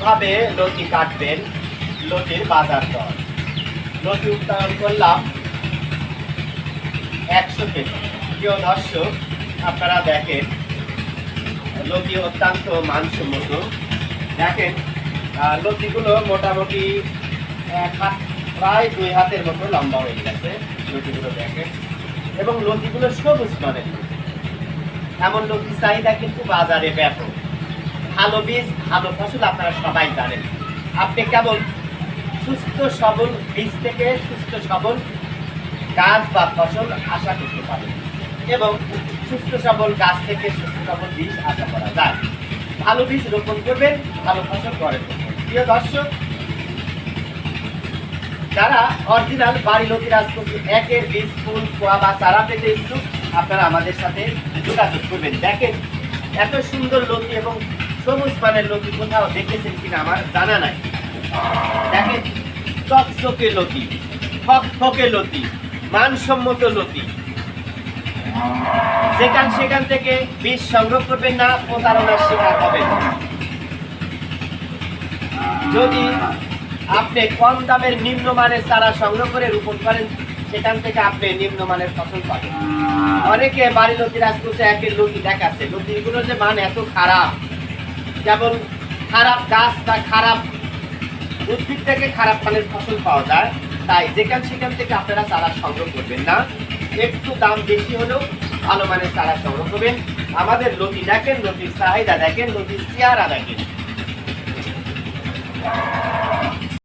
কীভাবে লতি কাটবেন? লতির বাজার দর। লতি উৎপাদন করলাম একশো কেজি। প্রিয় দর্শক, আপনারা দেখেন, লতি অত্যন্ত মানসম্মত। দেখেন লতিগুলো মোটামুটি প্রায় দুই হাতের মতো লম্বা হয়ে গেছে, লতিগুলো দেখেন। এবং লতিগুলো সবুজ মানের। এমন লতির চাহিদা কিন্তু বাজারে ব্যাপক। ভালো বীজ, ভালো ফসল আপনারা সবাই জানেন। আপনি কেবল সুস্থ সবল বীজ থেকে সুস্থ সবল গাছ বা ফসল আশা করতে পারেন এবং সুস্থ সবল গাছ থেকে সুস্থ সবল বীজ আশা করা যায়। ভালো বীজ রোপণ করবেন, ভালো ফসল করে প্রিয় দর্শক, যারা অরিজিনাল বাড়ি লতি রাজপুর একের বীজ, ফুল পোয়া বা চারা পেতে ইচ্ছুক, আপনারা আমাদের সাথে যোগাযোগ করবেন। দেখেন, এত সুন্দর লতি এবং সবুজ মানের লতি কোথাও দেখেছেন কিনা আমার জানা নাই। দেখেন, চকচকে লতি ফক ফকে লতি, মানসম্মত লতি। যেখান সেখান থেকে বীজ সংগ্রহ করবেন না, প্রতারণার শিকার হবেন যদি আপনি কম দামের নিম্নমানের চারা সংগ্রহ করে রোপণ করেন, সেখান থেকে আপনি নিম্নমানের ফসল পাবেন। অনেকে বাড়ি লতি রাজপুতে একের লতি দেখাচ্ছে। লতিগুলোর যে মান এত খারাপ। যেমন খারাপ গাছ বা খারাপ উদ্ভিদ থেকে খারাপ মানের ফসল পাওয়া যায়, তাই যেখান সেখান থেকে আপনারা চারা সংগ্রহ করবেন না। একটু দাম বেশি হলেও ভালো মানের চারা সংগ্রহ করবেন। আমাদের লতি দেখেন, লতির চাহিদা দেখেন, লতির চেয়ারা দেখেন।